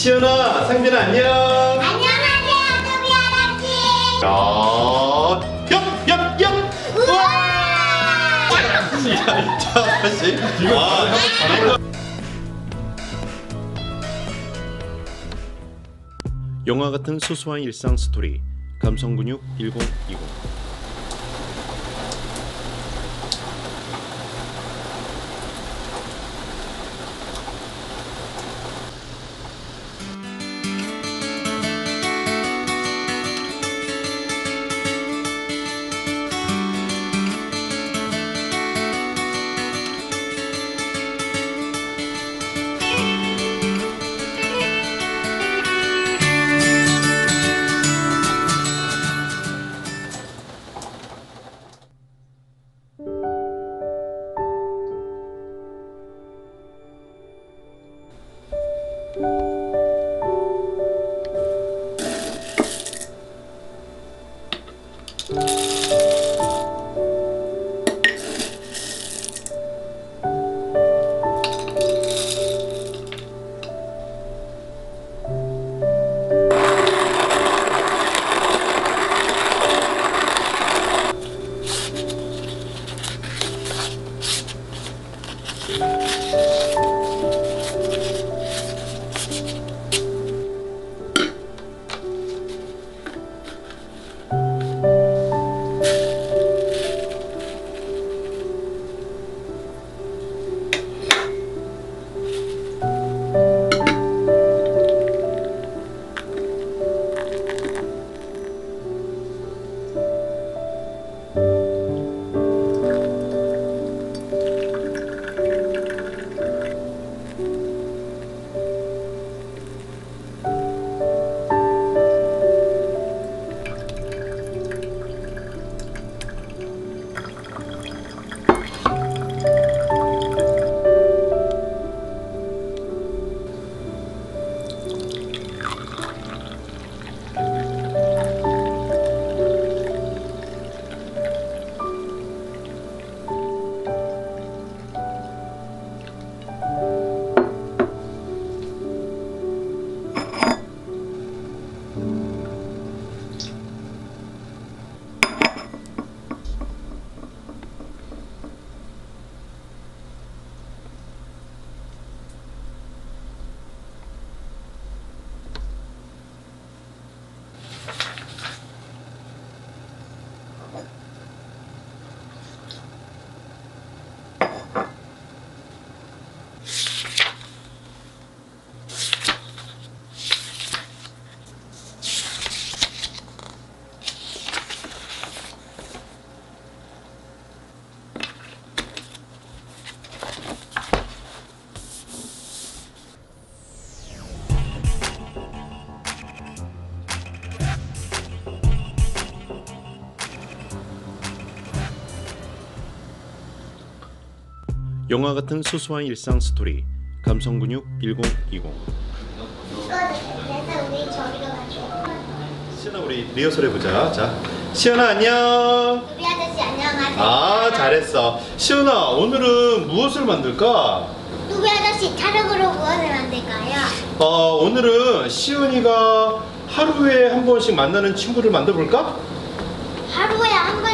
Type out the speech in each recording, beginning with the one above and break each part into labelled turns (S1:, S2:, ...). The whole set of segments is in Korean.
S1: 시연아, 상빈아 안녕.
S2: 안녕하세요, 토비 아저씨.
S1: 야, 얍, 얍, 얍.
S2: 우와!
S1: 야, 자, 다시. 아, 영화 같은 소소한 일상 스토리 감성근육 1020 You. 영화 같은 소소한 일상 스토리 감성 근육 1020
S2: 우리 저기로 가죠.
S1: 시연아 우리 리허설 해보자 자 시연아 안녕
S2: 토비 아저씨 안녕하세요.
S1: 아 잘했어 시연아 오늘은 무엇을 만들까?
S2: 토비 아저씨 촬영으로 무엇을 만들까요?
S1: 어, 오늘은 시연이가 하루에 한 번씩 만나는 친구를 만들어볼까?
S2: 하루에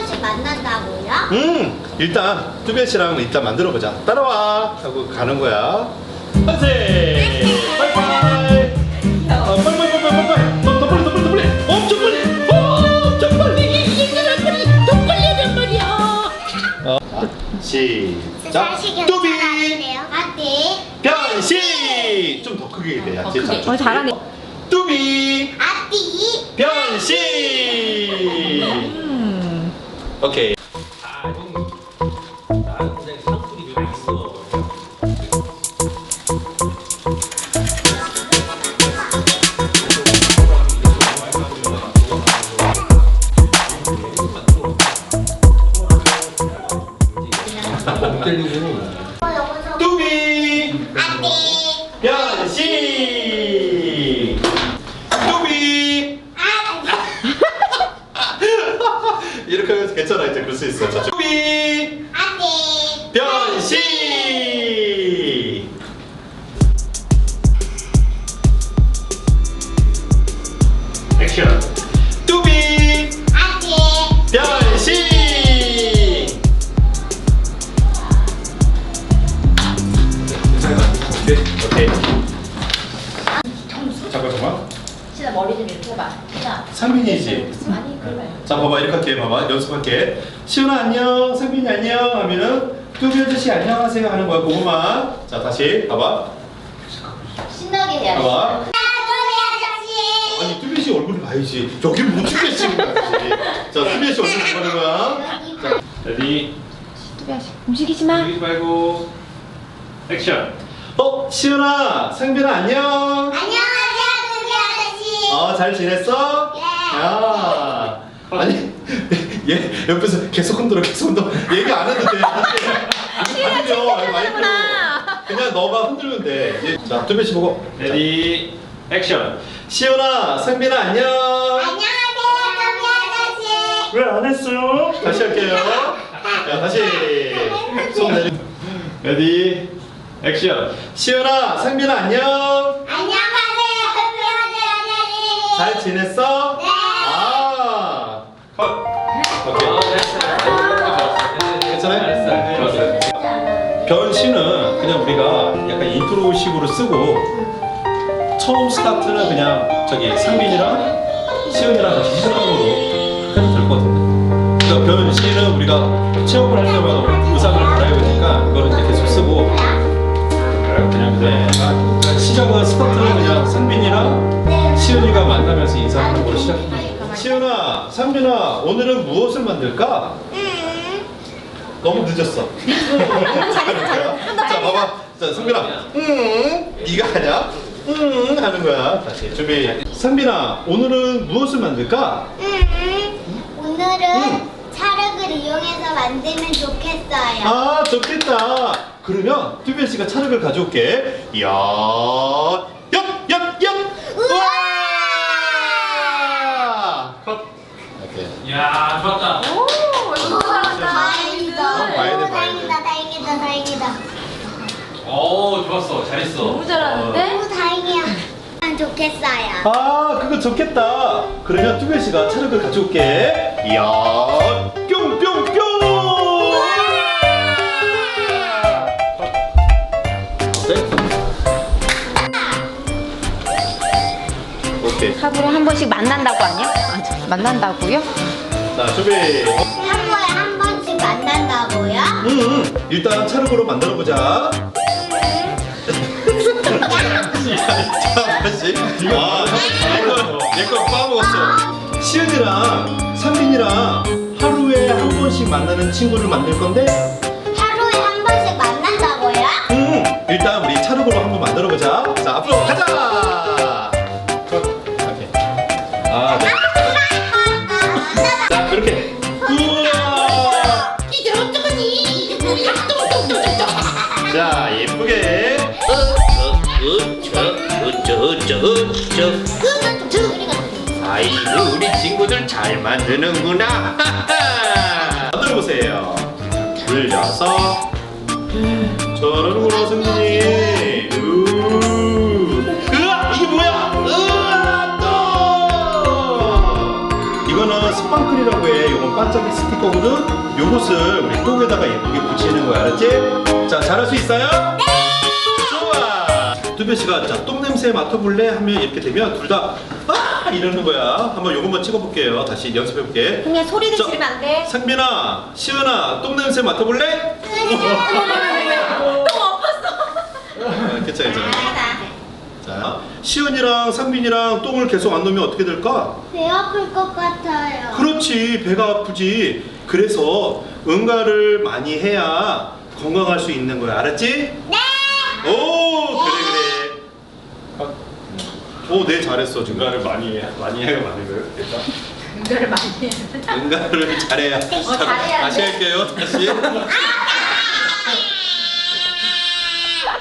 S2: 한 번씩 만난다고요?
S1: 음 일단 뚜비 씨랑 일단 만들어 보자. 따라와. 하고 가는 거야. 만세 빠이빠이 어, 빨리 빨리 빨리 빨리 빨리 더, 더 빨리 더 빨리 더 빨리 엄청 빨리 엄청 빨리
S3: 이거는 빨리 더 빨리란 말이야.
S1: 어, 자, 시작 뚜비.
S2: 아띠,
S1: 변신! 좀 더 크게 해야 돼.
S3: 어, 어, 잘하네.
S1: 뚜비!
S2: 아띠.
S1: 변신
S3: 음.
S4: 수
S2: 있어요. 자,
S1: 준비! 변신! 변신! 잠깐, 잠깐.
S3: 진짜 머리 좀 이렇게 해봐. 아니 그래.
S1: 자 봐봐 이렇게 할게 봐봐 연습할게. 시은아 안녕, 상민이 안녕 하면은 뚜비 아저씨 안녕하세요 하는 거야 그거만. 자 다시 봐봐.
S3: 신나게 해야 돼.
S1: 봐봐.
S2: 아저씨.
S1: 아니 뚜비 씨 얼굴을 봐야지. 저기 뭐 뚜비 씨 봐야지. 자 뚜비 씨 얼굴 보는 거야. 자 레디.
S3: 뚜비아씨 움직이지 마.
S4: 움직이지 말고 액션
S1: 어 시은아, 상빈아 안녕.
S2: 안녕하세요, 두비 아저씨.
S1: 어 잘 지냈어?
S2: 네.
S1: 야. 아니 얘 옆에서 계속 흔들어 계속 흔들어 얘기 안 해도 돼. 흔들려. 아니, 많이 흔들어. 그냥 너가 흔들면 돼. 얘- 자 뚜비 씨 보고.
S4: 레디 액션
S1: 시은아, 상빈아 안녕.
S2: 안녕하세요.
S1: 왜 안 했어요? 다시 할게요. 자 다시 손 내리.
S4: 레디 액션
S1: 시은아, 상빈아 안녕.
S2: 안녕하세요.
S1: 잘 지냈어? 변신은 그냥 우리가 약간 인트로식으로 쓰고 처음 스타트는 그냥 저기 상빈이랑 시은이랑 같이 시작하는 걸로 해도 될 것 같은데. 그러니까 변신은 우리가 체험을 할 때마다 의상을 갈아입으니까 되니까 그거는 이제 계속 쓰고 그냥 네. 그러니까 시작은 스타트는 그냥 상빈이랑 시은이가 만나면서 인사하는 걸로 시작합니다. 시은아, 상빈아, 오늘은 무엇을 만들까? 너무 늦었어. 자, 봐봐. 자, 상빈아. 음, 네가 하냐? 음, 하는 거야. 다시 준비. 상빈아, 오늘은 무엇을 만들까?
S2: 오늘은 찰흙을 이용해서 만들면 좋겠어요.
S1: 아, 좋겠다. 그러면 튜비엘 씨가 차력을 가져올게. 이야, 엽, 엽, 엽. 우와! 컷. 오케이.
S4: 이야 좋았다
S2: 다행이다.
S1: 봐야 돼, 봐야 돼.
S2: 다행이다, 다행이다.
S4: 오 좋았어 잘했어
S3: 너무 잘하는데?
S2: 너무 다행이야. 난 좋겠어요.
S1: 아, 그거 좋겠다. 그러면 튜비엘 씨가 차력을 가져올게. 이야, 뿅뿅뿅. 어때? 오케이.
S5: 하루에 한 번씩 만난다고 아니야? 아, 저, 만난다고요?
S1: 자, 준비.
S2: 만난다고요?
S1: 음, 일단 차력으로 만들어 보자. 잠깐만씩. 아, 내거 빠먹었어. 시은이랑 상빈이랑 하루에 한 번씩 만나는 친구를 만들 건데,
S2: 하루에 한 번씩 만난다고요?
S1: 음, 일단 우리 차력으로 한번 만들어 보자. 자, 앞으로 가자.
S6: 잘 만드는구나
S1: 만들어 보세요. 돌려서 저러는구나 승민이. 우. 으아 이게 뭐야? 으아 또. 이거는 스판클이라고 해. 이건 반짝이 스티커거든. 요것을 우리 똥에다가 예쁘게 붙이는 거야, 알았지? 자, 잘할 수 있어요? 네. 좋아. 두배 씨가 자, 똥 냄새 맡아볼래? 하면 이렇게 되면 둘다 아! 이러는 거야. 한번 요것만 찍어볼게요. 다시 연습해볼게.
S5: 그냥 소리를
S1: 저-
S5: 지르면 안 돼.
S1: 상빈아, 시은아, 똥 냄새 맡아볼래? 아, 괜찮아, 괜찮아. 자, 시은이랑 상빈이랑 똥을 계속 안 놓으면 어떻게 될까?
S2: 배 아플 것 같아요.
S1: 그렇지, 배가 아프지. 그래서 응가를 많이 해야 건강할 수 있는 거야, 알았지?
S2: 네!
S1: 오, 그래 그래. 아, 오, 네 잘했어.
S4: 중간을 많이 해 많이 해가 많은 거예요 일단
S3: 이거를 많이 해.
S1: 응가를 잘해야. 자,
S3: 잘해야
S1: 다시
S3: 돼.
S1: 할게요. 다시.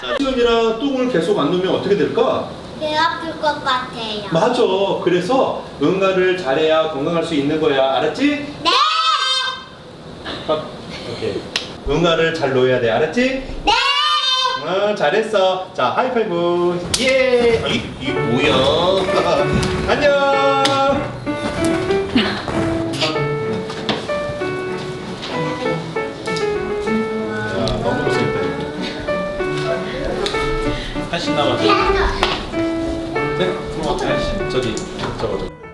S1: 자, 시은이랑 똥을 계속 안 놓으면 어떻게 될까?
S2: 배 아플 것 같아요.
S1: 맞아. 그래서 응가를 잘해야 건강할 수 있는 거야. 알았지?
S2: 네!
S1: 아, 오케이. 응가를 잘 놓아야 돼. 알았지?
S2: 네!
S1: 어, 잘했어. 자, 하이파이브. 예. 이, 이 뭐야? 안녕. 자, 너무 고생했다. 한씩 남았어. 네, 그럼 한씩 저기 저거 저거.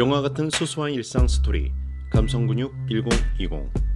S7: 영화 같은 소소한 일상 스토리 감성근육 1020